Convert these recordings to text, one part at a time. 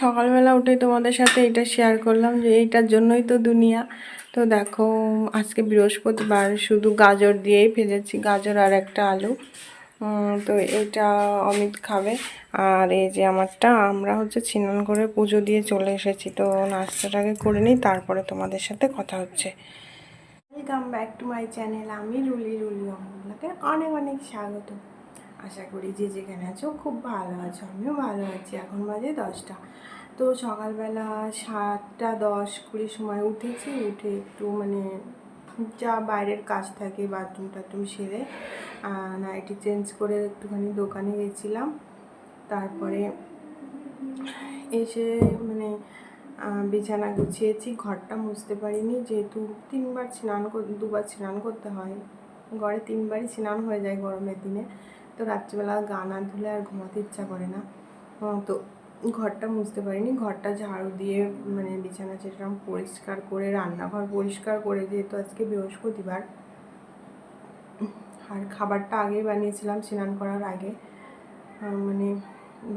সকালবেলা উঠে তোমাদের সাথে এটা শেয়ার করলাম যে এইটার জন্যই তো দুনিয়া। তো দেখো, আজকে বৃহস্পতিবার, শুধু গাজর দিয়েই ভেজেছি গাজর আর একটা আলু। তো এটা অমিত খাবে। আর এই যে আমারটা, আমরা হচ্ছে স্নান করে পুজো দিয়ে চলে এসেছি। তো নাস্তাটাকে করে নিই, তারপরে তোমাদের সাথে কথা হচ্ছে। Welcome back to my channel আমি রুলি রুলি আপনাকে অনেক অনেক স্বাগত। আশা করি যে যেখানে আছো খুব ভালো আছো, আমিও ভালো আছি। এখন বাজে দশটা। তো সকালবেলা সাতটা দশ কুড়ির সময় উঠেছি, উঠে একটু মানে যা বাইরের কাজ থাকে বাথরুম টাথরুম সেরে নাইটি চেঞ্জ করে একটুখানি দোকানে গেছিলাম। তারপরে এসে মানে বিছানা গুছিয়েছি, ঘরটা মুছতে পারিনি। যেহেতু তিনবার স্নান দুবার স্নান করতে হয়, ঘরে তিনবারই স্নান হয়ে যায় গরমের দিনে। তো রাত্রিবেলা গা না ধুলে আর ঘুমাতে ইচ্ছা করে না। তো ঘরটা মুছতে পারিনি। ঘরটা ঝাড়ু দিয়ে মানে বিছানা চেটাম পরিষ্কার করে, রান্নাঘর পরিষ্কার করে, যেহেতু আজকে বৃহস্পতিবার, আর খাবারটা আগেই বানিয়েছিলাম স্নান করার আগে। মানে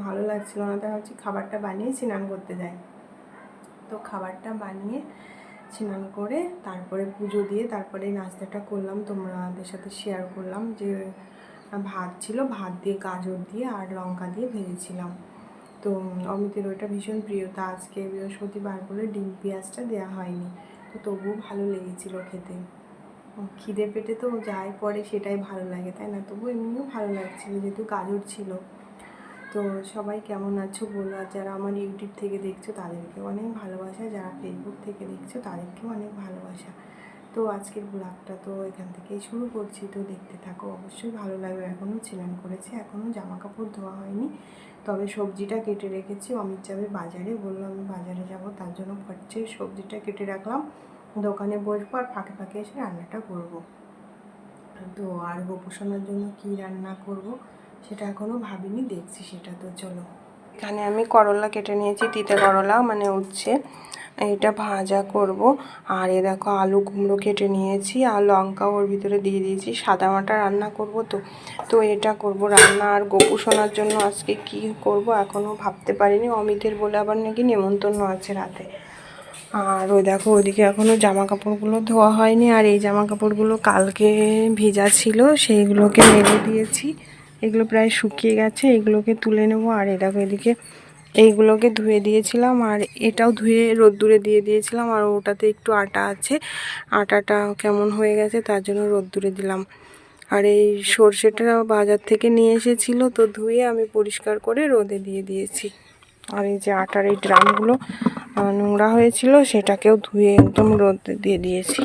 ভালো লাগছিল না, তাই ভাবছি খাবারটা বানিয়ে স্নান করতে যাই। তো খাবারটা বানিয়ে স্নান করে, তারপরে পুজো দিয়ে, তারপরে নাস্তাটা করলাম। তোমাদের সাথে শেয়ার করলাম যে ভাত ছিল, ভাত দিয়ে গাজর দিয়ে আর লঙ্কা দিয়ে ভেজেছিলাম। তো অমিতের ওইটা ভীষণ প্রিয়, তা আজকে বৃহস্পতিবার বলে ডিম পেঁয়াজটা দেওয়া হয়নি। তো তবুও ভালো লেগেছিল খেতে। খিদে পেটে তো যাই পরে সেটাই ভালো লাগে, তাই না? তবু এমনিও ভালো লাগছিল যেহেতু গাজর ছিল। তো সবাই কেমন আছো বলো, আর যারা আমার ইউটিউব থেকে দেখছ তাদেরকে অনেক ভালোবাসা, যারা ফেসবুক থেকে দেখছ তাদেরকেও অনেক ভালোবাসা। তো আজকের ব্লগটা তো এখান থেকেই শুরু করছি। তো দেখতে থাকো, অবশ্যই ভালো লাগবে এখনও স্নান করেছি, এখনও জামা কাপড় ধোয়া হয়নি। তবে সবজিটা কেটে রেখেছি অমিত যাবে বাজারে। বলল আমি বাজারে যাব, তার জন্য হচ্ছে সবজিটা কেটে রাখলাম। দোকানে বসবো আর ফাঁকে ফাঁকে এসে রান্নাটা করব। তো আর গোপোষণার জন্য কি রান্না করব সেটা এখনও ভাবিনি, দেখছি সেটা। তো চলো। এখানে আমি করলা কেটে নিয়েছি, তিতে করলা মানে উচ্ছে। এটা ভাজা করব। আর এ দেখো আলু কুমড়ো কেটে নিয়েছি, আর লঙ্কা ওর ভিতরে দিয়ে দিয়েছি। সাদা মাটা রান্না করব তো। তো এটা করব রান্না। আর গোপু শোনার জন্য আজকে কি করব এখনও ভাবতে পারিনি। অমিতের বলে আবার নাকি নেমন্তন্ন আছে রাতে। আর ওই দেখো ওইদিকে এখনও জামা কাপড়গুলো ধোয়া হয়নি। আর এই জামা কাপড়গুলো কালকে ভেজা ছিল, সেইগুলোকে মেলে দিয়েছি। এগুলো প্রায় শুকিয়ে গেছে, এগুলোকে তুলে নেব। আর এ দেখো এদিকে এইগুলোকে ধুয়ে দিয়েছিলাম আর এটাও ধুয়ে রোদ্দুরে দিয়ে দিয়েছিলাম আর ওটাতে একটু আটা আছে। আটাটা কেমন হয়ে গেছে তার জন্য রোদ্দুরে দিলাম। আর এই সর্ষেটা বাজার থেকে নিয়ে এসেছিল তো ধুয়ে আমি পরিষ্কার করে রোদে দিয়ে দিয়েছি। আর এই যে আটার এই ড্রামগুলো নোংরা হয়েছিল সেটাকেও ধুয়ে একদম রোদে দিয়ে দিয়েছি।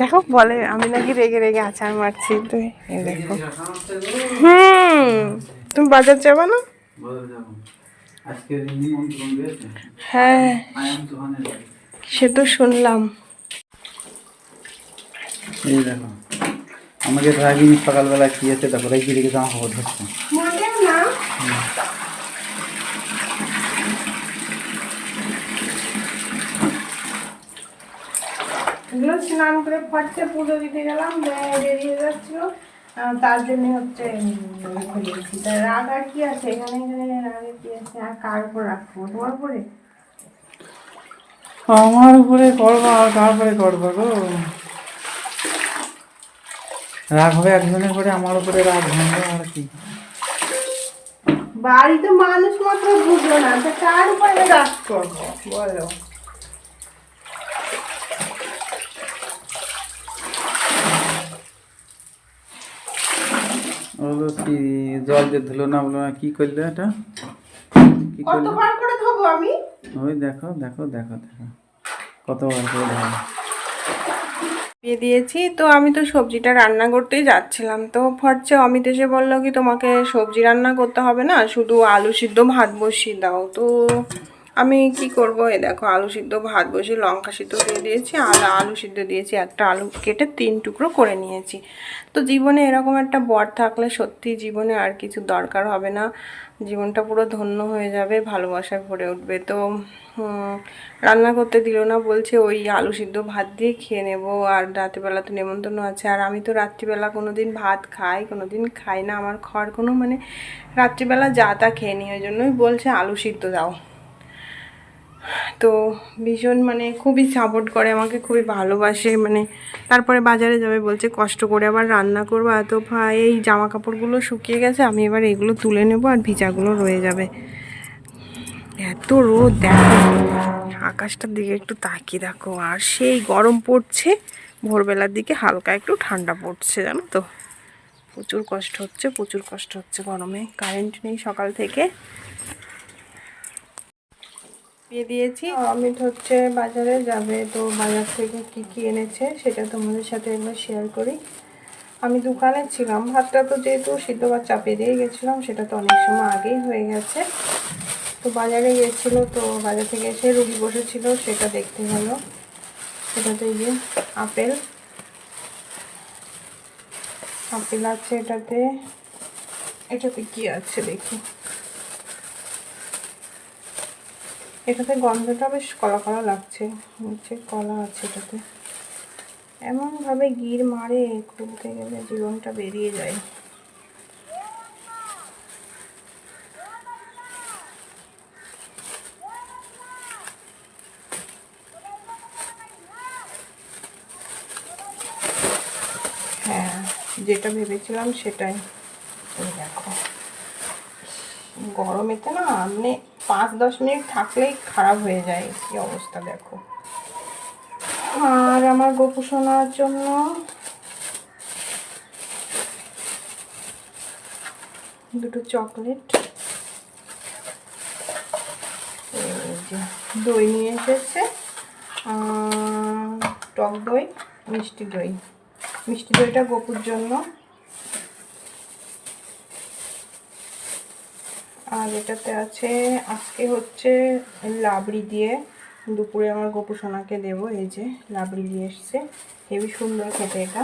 দেখো বলে আমি নাকি রেগে রেগে আচার মারছি। তুই দেখো। হুম তুমি বাজার যাবে না? আজকে নিমন্ত্রণ দিয়েছে হ্যাঁ। সে তো শুনলাম। এই দেখো আমাকে রাগিনী সকালবেলা কি আছে দেখো রেখে রেখে জামা কাপড় ধরছে। এগুলো স্নান করে ফটকে পুজো দিতে গেলাম বেরিয়ে যাচ্ছিল। তার জন্য হচ্ছে উম, খুলেছি তা রাগ আর কি আছে? এখানে এখানে রাগে কি আছে? আর কার উপর রাখব? তোমার উপরে? আমার উপরে করব আর তারপরে করব গো? রাগ হবে একজনের করে আমার উপরে রাগ ভাঙবে আর কি? বাড়িতে মানুষ মাত্র বুঝলো না তো কার উপরে রাগ করব? বলো। বলো কি জল দিয়ে ধুলো না বলো না কি করলে এটা? কি করলে? কতবার করে ধোবো আমি? ওই দেখো দেখো দেখো দেখো। কতবার করে দিয়ে দিয়েছি তো আমি তো সবজিটা রান্না করতেই যাচ্ছিলাম। তো ফটছে অমিত এসে বলল কি তোমাকে সবজি রান্না করতে হবে না শুধু আলু সিদ্ধ ভাত বসিয়ে দাও। তো আমি কি করব? এ দেখো, আলু সিদ্ধ, ভাত বসে, লঙ্কা সিদ্ধ দিয়ে দিয়েছি, আর আলু সিদ্ধ দিয়েছি, একটা আলু কেটে তিন টুকরো করে নিয়েছি। তো জীবনে এরকম একটা বর থাকলে সত্যি জীবনে আর কিছু দরকার হবে না। জীবনটা পুরো ধন্য হয়ে যাবে, ভালোবাসায় ভরে উঠবে। তো রান্না করতে দিল না, বলছে ওই আলু সিদ্ধ, ভাত দিয়ে খেয়ে নেব, আর রাত্রিবেলা তো নেমন্তন্ন আছে। আর আমি তো রাত্রিবেলা কোনো দিন ভাত খাই কোনো দিন খাই না। আমার খাওয়ার কোনো মানে রাত্রিবেলা যা তা খেয়ে নিই ওই জন্যই বলছে আলু সিদ্ধ দাও। তো ভীষণ মানে খুবই সাপোর্ট করে, আমাকে খুবই ভালোবাসে মানে তারপরে বাজারে যাবে বলছে কষ্ট করে আবার রান্না করব। এত ভাই, এই জামা কাপড়গুলো শুকিয়ে গেছে, আমি এবার এগুলো তুলে নেব আর ভিজাগুলো রয়ে যাবে। এত রোদ, দেখো। আকাশটার দিকে একটু তাকিয়ে দেখো। আর সেই গরম পড়ছে, ভোরবেলার দিকে হালকা একটু ঠান্ডা পড়ছে, জানো তো। প্রচুর কষ্ট হচ্ছে, প্রচুর কষ্ট হচ্ছে গরমে। কারেন্ট নেই সকাল থেকে। দিয়ে দিয়েছি। অমিত হচ্ছে বাজারে যাবে, তো বাজার থেকে কি কি এনেছে সেটা তোমাদের সাথে একবার শেয়ার করি। আমি দোকানে ছিলাম, ভাতটা তো যেহেতু সিদ্ধ ভাত চাপিয়ে দিয়ে গেছিলাম, সেটা তো অনেক সময় আগেই হয়ে গেছে। তো বাজারে গেছিল, তো বাজার থেকে এসে রুগী বসেছিল, সেটা দেখতে গেল। সেটাতে যে আপেল। আপেল আছে এটাতে। এটাতে কি আছে দেখি। এটাতে গন্ধটা বেশ কলা কলা লাগছে। হচ্ছে কলা আছে এটাতে। এমনভাবে গির মারে, খুলতে গেলে জীবনটা বেরিয়ে যায়। হ্যাঁ যেটা ভেবেছিলাম সেটাই। দেখো। গরমেতে না মানে পাঁচ দশ মিনিট থাকলেই খারাপ হয়ে যায়। কি অবস্থা দেখো। আর আমার গোপু শোনার জন্য দুটো চকলেট। দই নিয়ে এসেছে টক দই, মিষ্টি দই। মিষ্টি দইটা গোপুর জন্য। আর এটাতে আছে, আজকে হচ্ছে লাবড়ি দিয়ে দুপুরে আমার গোপু সোনাকে দেবো, এই যে লাবড়ি দিয়ে এসছে। হেবি সুন্দর খেতে এটা।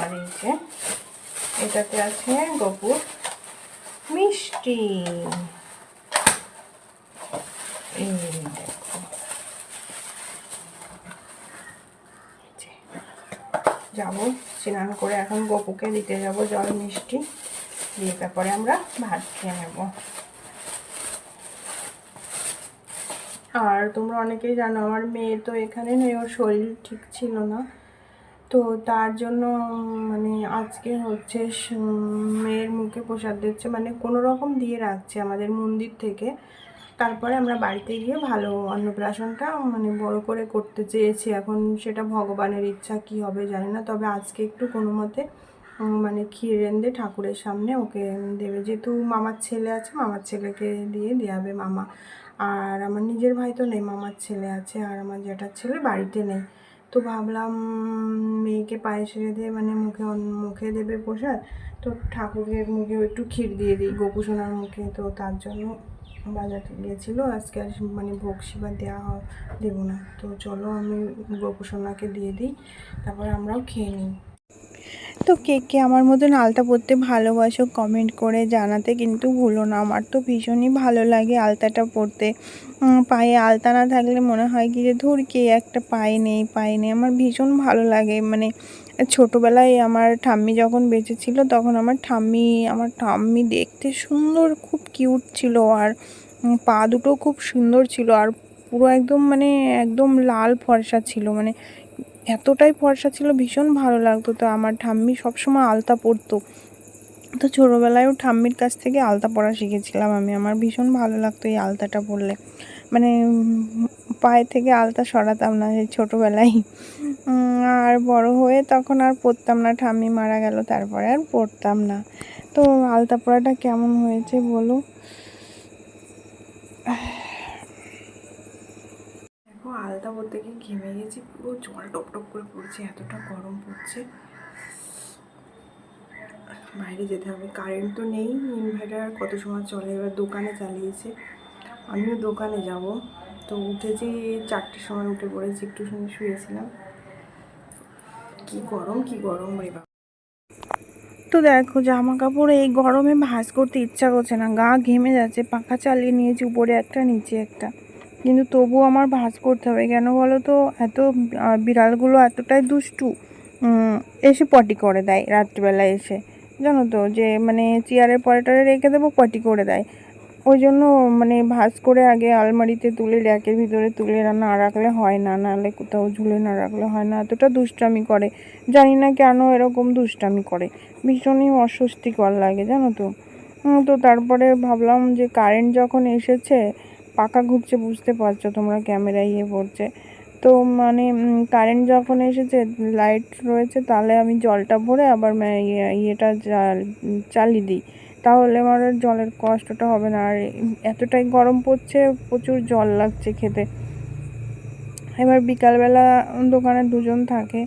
আর এই যে এটাতে আছে গোপুর মিষ্টি। যাব, স্নান করে এখন গপুকে দিতে যাব জল মিষ্টি। দিয়ে তারপরে আমরা ভাত খেয়ে নেব। আর তোমরা অনেকেই জানো, আমার মেয়ে তো এখানে নেই, ওর শরীর ঠিক ছিল না। তো তার জন্য মানে আজকে হচ্ছে মেয়ের মুখে প্রসাদ দিচ্ছে মানে কোনো রকম দিয়ে রাখছে আমাদের মন্দির থেকে। তারপরে আমরা বাড়িতে গিয়ে ভালো অন্নপ্রাশনটা মানে বড় করে করতে চেয়েছি। এখন সেটা ভগবানের ইচ্ছা, কি হবে জানি না, তবে আজকে একটু কোনো মতে মানে ক্ষীর রেঁধে ঠাকুরের সামনে ওকে দেবে। যেহেতু মামার ছেলে আছে, মামার ছেলেকে দিয়ে দেওয়াবে মামা। আর আমার নিজের ভাই তো নেই, মামার ছেলে আছে আর আমার জ্যাঠার ছেলে বাড়িতে নেই। তো ভাবলাম, মেয়েকে পায়েস রেঁধে মানে মুখে মুখে দেবে প্রসাদ, তো ঠাকুরের মুখে একটু ক্ষীর দিয়ে দিই গোপুসোনার মুখে। তো তার জন্য বাজারে গিয়েছিল, আজকে আর মানে ভোগ সেবা দেওয়া দেবো না। তো চলো আমি গোপুসোনাকে দিয়ে দিই, তারপরে আমরাও খেয়ে নিই। তো কে কে আমার মতন আলতা পরতে ভালোবাসো কমেন্ট করে জানাতে কিন্তু ভুলো না। আমার তো ভীষণই ভালো লাগে আলতাটা পরতে। পায়ে আলতা না থাকলে মনে হয় কি যে ধুর কে একটা পায়ে নেই পায়ে নেই। আমার ভীষণ ভালো লাগে। মানে ছোটোবেলায় আমার ঠাম্মি যখন বেঁচে ছিল তখন আমার ঠাম্মি আমার ঠাম্মি দেখতে সুন্দর, খুব কিউট ছিল আর পা দুটো খুব সুন্দর ছিল আর পুরো একদম মানে একদম লাল ফর্সা ছিল। মানে এতটাই ফর্সা ছিল, ভীষণ ভালো লাগতো তো। আমার ঠাম্মি সবসময় আলতা পরতো। তো ছোটোবেলায়ও ঠাম্মির কাছ থেকে আলতা পরা শিখেছিলাম আমি। আমার ভীষণ ভালো লাগতো এই আলতাটা পরলে। মানে পায়ে থেকে আলতা সরাতাম না সেই ছোটোবেলায়। আর বড় হয়ে তখন আর পরতাম না, ঠাম্মি মারা গেল, তারপরে আর পরতাম না। তো আলতা পরাটা কেমন হয়েছে বলো? আলতা বলতে গিয়ে ঘেমে গেছি, পুরো জল টপ টপ করে পড়ছে, এতটা গরম পড়ছে। বাইরে যেতে হবে কারেন্ট তো নেই ইনভার্টার কত সময় চলে? এবার দোকানে চালিয়েছে। আমিও দোকানে যাব। তো উঠেছি, চারটের সময় উঠে পড়েছি, একটু সময় শুয়েছিলাম। কি গরম কি গরম রে তো দেখো জামা কাপড় এই গরমে ভাঁজ করতে ইচ্ছা করছে না, গা ঘেমে যাচ্ছে, পাখা চালিয়ে নিয়েছি, উপরে একটা, নিচে একটা। কিন্তু তবুও আমার ভাঁজ করতে হবে। কেন বলো তো? এত বিড়ালগুলো এতটাই দুষ্টু এসে পটি করে দেয় রাত্রিবেলা এসে। জানো তো, যে মানে চেয়ারের পরে টরে রেখে দেবো, পটি করে দেয়। ওই জন্য মানে ভাঁজ করে আগে আলমারিতে তুলে, র্যাকের ভিতরে তুলে না রাখলে হয় না, নাহলে কোথাও ঝুলে না রাখলে হয় না। এতটা দুষ্টামি করে। জানি না কেন এরকম দুষ্টামি করে। ভীষণই অস্বস্তিকর লাগে, জানো তো। তো তারপরে ভাবলাম যে কারেন্ট যখন এসেছে পাকা ঘুরছে, বুঝতে পারছ তোমরা ক্যামেরায় ইয়ে পড়ছে। তো মানে কারেন্ট যখন এসেছে লাইট রয়েছে, তাহলে আমি জলটা ভরে আবার ইয়ে- ইয়েটা চালিয়ে দিই। তাহলে আমার জলের কষ্টটা হবে না। আর এতটাই গরম পড়ছে, প্রচুর জল লাগছে খেতে। এবার বিকালবেলা দোকানে দুজন থাকে।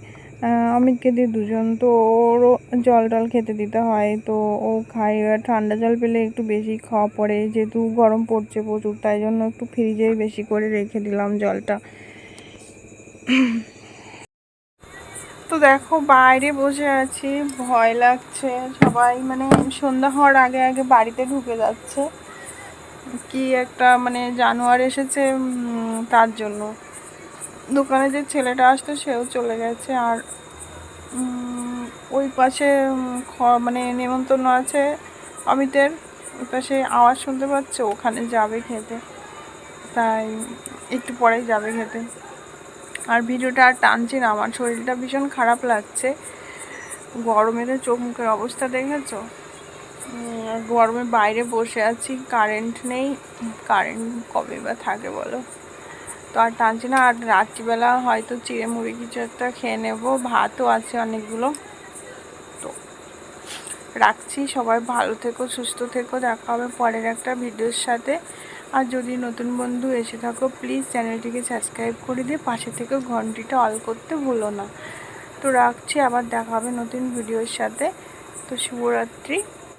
অমিতকে দিয়ে দুজন, তো ওরও জল টল খেতে দিতে হয়, তো ও খায়। এবার ঠান্ডা জল পেলে একটু বেশি খাওয়া পড়ে, যেহেতু গরম পড়ছে প্রচুর, তাই জন্য একটু ফ্রিজে বেশি করে রেখে দিলাম জলটা। তো দেখো, বাইরে বসে আছি, ভয় লাগছে, সবাই মানে সন্ধ্যা হওয়ার আগে আগে বাড়িতে ঢুকে যাচ্ছে। কি একটা মানে জানোয়ার এসেছে তার জন্য। দোকানে যে ছেলেটা আসতো, সেও চলে গেছে। আর ওই পাশে মানে নেমন্তন্ন আছে অমিতের। ওই পাশে আওয়াজ শুনতে পাচ্ছে, ওখানে যাবে খেতে। তাই একটু পরেই যাবে খেতে। আর ভিডিওটা আর টানছি না, আমার শরীরটা ভীষণ খারাপ লাগছে। গরমে তো চোখ মুখের অবস্থা দেখেছ? গরমে বাইরে বসে আছি, কারেন্ট নেই। কারেন্ট কবে বা থাকে বলো? তো আর টানছি না, আর রাত্রিবেলা হয়তো চিড়ে মুড়ি কিছু একটা খেয়ে নেব। ভাতও আছে অনেকগুলো। তো রাখছি, সবাই ভালো থেকো, সুস্থ থেকো, দেখা হবে পরের একটা ভিডিওর সাথে। আর যদি নতুন বন্ধু এসে থাকো প্লিজ চ্যানেলটিকে সাবস্ক্রাইব করে দিয়ে পাশে থেকে ঘন্টিটা অল করতে ভুলো না। তো রাখছি, আবার দেখা হবে নতুন ভিডিওর সাথে। তো শুভরাত্রি।